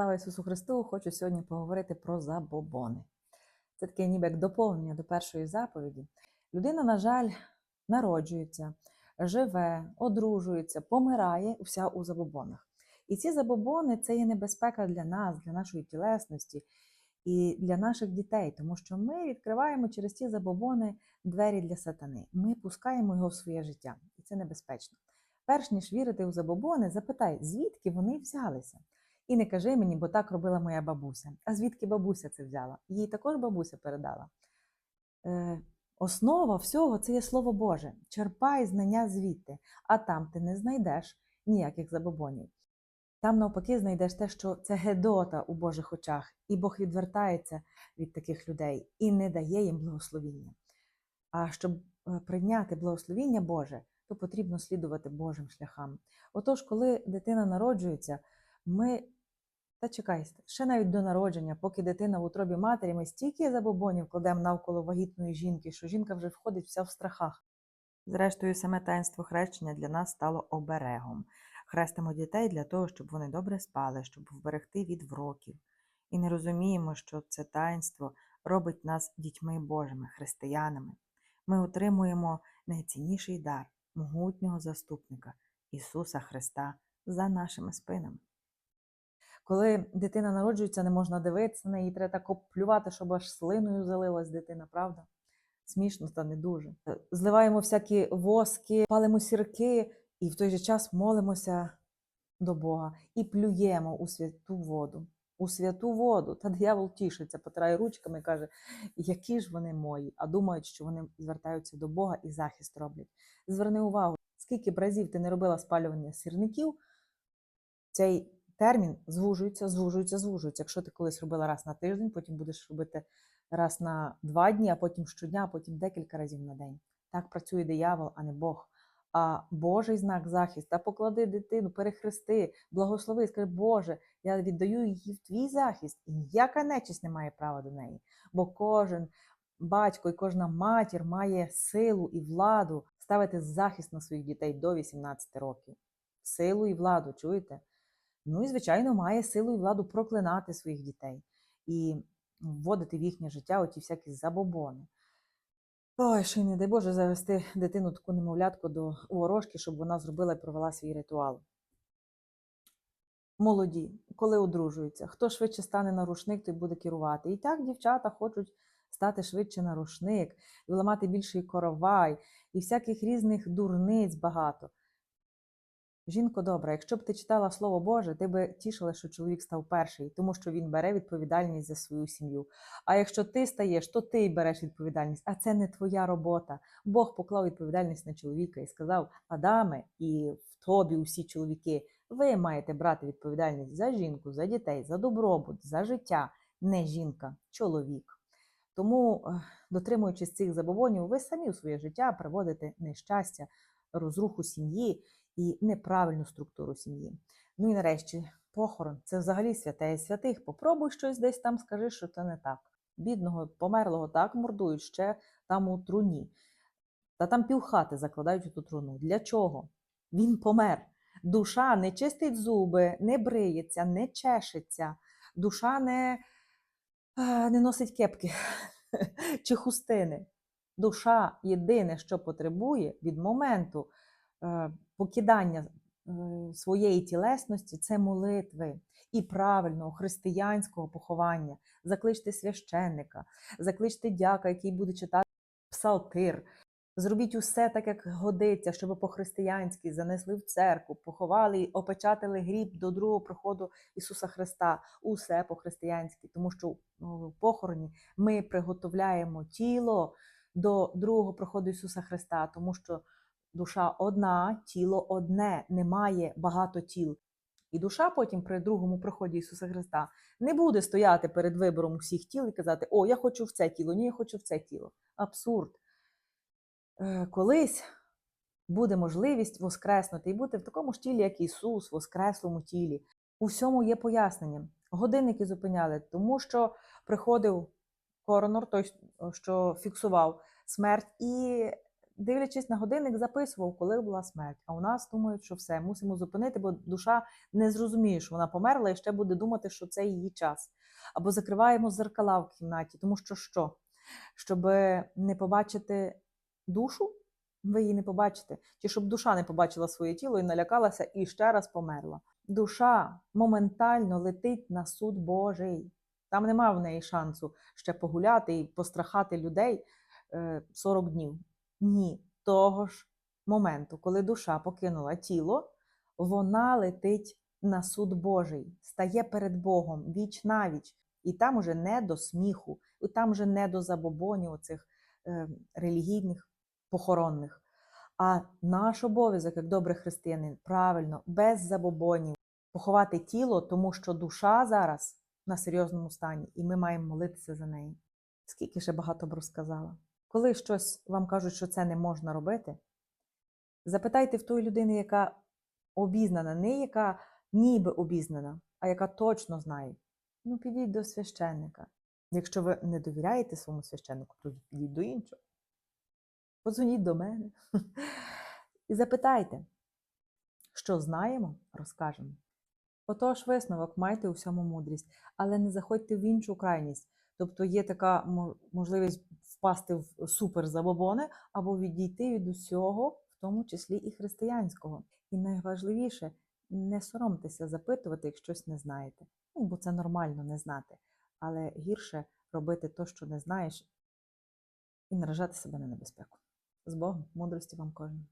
Слава Ісусу Христу! Хочу сьогодні поговорити про забобони. Це таке ніби як доповнення до першої заповіді. Людина, на жаль, народжується, живе, одружується, помирає вся у забобонах. І ці забобони це є небезпека для нас, для нашої тілесності і для наших дітей, тому що ми відкриваємо через ці забобони двері для сатани. Ми пускаємо його в своє життя, і це небезпечно. Перш ніж вірити у забобони, запитай, звідки вони взялися. І не кажи мені, бо так робила моя бабуся. А звідки бабуся це взяла? Їй також бабуся передала. Е, основа всього це є Слово Боже. Черпай знання звідти, а там ти не знайдеш ніяких забобонів. Там, навпаки, знайдеш те, що це гедота у Божих очах, і Бог відвертається від таких людей і не дає їм благословіння. А щоб е, прийняти благословіння Боже, то потрібно слідувати Божим шляхам. Отож, коли дитина народжується, ми та чекай, ще навіть до народження, поки дитина в утробі матері, ми стільки забобонів кладемо навколо вагітної жінки, що жінка вже входить вся в страхах. Зрештою, саме таїнство хрещення для нас стало оберегом. Хрестимо дітей для того, щоб вони добре спали, щоб вберегти від вроків. І не розуміємо, що це таїнство робить нас дітьми Божими, християнами. Ми отримуємо найцінніший дар могутнього заступника Ісуса Христа за нашими спинами. Коли дитина народжується, не можна дивитися на неї, треба так оплювати, щоб аж слиною залилась дитина, правда? Смішно, та не дуже. Е, Зливаємо всякі воски, палимо сірки і в той же час молимося до Бога і плюємо у святу воду. У святу воду. Та диявол тішиться, потирає ручками і каже, які ж вони мої, а думають, що вони звертаються до Бога і захист роблять. Зверни увагу, скільки б разів ти не робила спалювання сірників, цей термін звужується, звужується, звужується. Якщо ти колись робила раз на тиждень, потім будеш робити раз на два дні, а потім щодня, а потім декілька разів на день. Так працює диявол, а не Бог. А Божий знак захист, та поклади дитину, перехрести, благослови, скажи, Боже, я віддаю її в твій захист, і ніяка нечисть не має права до неї. Бо кожен батько і кожна матір має силу і владу ставити захист на своїх дітей до 18 років. Силу і владу, чуєте? Ну і, звичайно, має силу і владу проклинати своїх дітей і вводити в їхнє життя оті всякі забобони. Ой, ще й не дай Боже завести дитину таку немовлятку до ворожки, щоб вона зробила і провела свій ритуал. Молоді, коли одружуються, хто швидше стане на рушник, той буде керувати. І так дівчата хочуть стати швидше на рушник, і ламати більший коровай, і всяких різних дурниць багато. Жінко добра, якщо б ти читала Слово Боже, ти би тішила, що чоловік став перший, тому що він бере відповідальність за свою сім'ю. А якщо ти стаєш, то ти береш відповідальність, а це не твоя робота. Бог поклав відповідальність на чоловіка і сказав: Адаме, і в тобі усі чоловіки, ви маєте брати відповідальність за жінку, за дітей, за добробут, за життя, не жінка, чоловік. Тому, е, дотримуючись цих забобонів, ви самі у своє життя приводите нещастя, розруху сім'ї і неправильну структуру сім'ї. Ну і нарешті, похорон це взагалі святе і святих. Попробуй щось десь там, скажи, що це не так. Бідного, померлого так мордують ще там у труні. Та там півхати закладають у ту труну. Для чого? Він помер. Душа не чистить зуби, не бриється, не чешеться, душа не, е, не носить кепки чи хустини. Душа єдине, що потребує від моменту е, покидання е, своєї тілесності це молитви і правильного християнського поховання. Закличте священника, закличте дяка, який буде читати псалтир. Зробіть усе так, як годиться, щоб по-християнськи занесли в церкву, поховали, і опечатали гріб до другого приходу Ісуса Христа. Усе по-християнськи, тому що в похороні ми приготовляємо тіло до другого приходу Ісуса Христа, тому що душа одна, тіло одне, немає багато тіл. І душа потім при другому приході Ісуса Христа не буде стояти перед вибором усіх тіл і казати, о, я хочу в це тіло, ні, я хочу в це тіло. Абсурд. Е, Колись буде можливість воскреснути і бути в такому ж тілі, як Ісус, в воскреслому тілі. У всьому є пояснення. Годинники зупиняли, тому що приходив коронор, той, що фіксував смерть, і дивлячись на годинник, записував, коли була смерть. А у нас думають, що все, мусимо зупинити, бо душа не зрозуміє, що вона померла, і ще буде думати, що це її час. Або закриваємо зеркала в кімнаті, тому що що? Щоб не побачити душу, ви її не побачите. Чи щоб душа не побачила своє тіло і налякалася і ще раз померла. Душа моментально летить на суд Божий. Там нема в неї шансу ще погуляти і пострахати людей е, 40 днів. Ні, того ж моменту, коли душа покинула тіло, вона летить на суд Божий, стає перед Богом віч навіч. І там уже не до сміху, і там вже не до забобонів оцих е, релігійних похоронних. А наш обов'язок, як добрий християнин, правильно, без забобонів, поховати тіло, тому що душа зараз на серйозному стані, і ми маємо молитися за неї. Скільки ще багато б розказала. Коли щось вам кажуть, що це не можна робити, запитайте в тої людини, яка обізнана, не яка ніби обізнана, а яка точно знає. Ну, підіть до священника. Якщо ви не довіряєте своєму священнику, то підіть до іншого. Подзвоніть до мене і запитайте, що знаємо, розкажемо. Отож, висновок, майте у всьому мудрість, але не заходьте в іншу крайність. Тобто є така можливість впасти в суперзабобони або відійти від усього, в тому числі і християнського. І найважливіше не соромтеся запитувати, як щось не знаєте. Ну, бо це нормально не знати. Але гірше робити те, що не знаєш, і наражати себе на небезпеку. З Богом, мудрості вам кожному.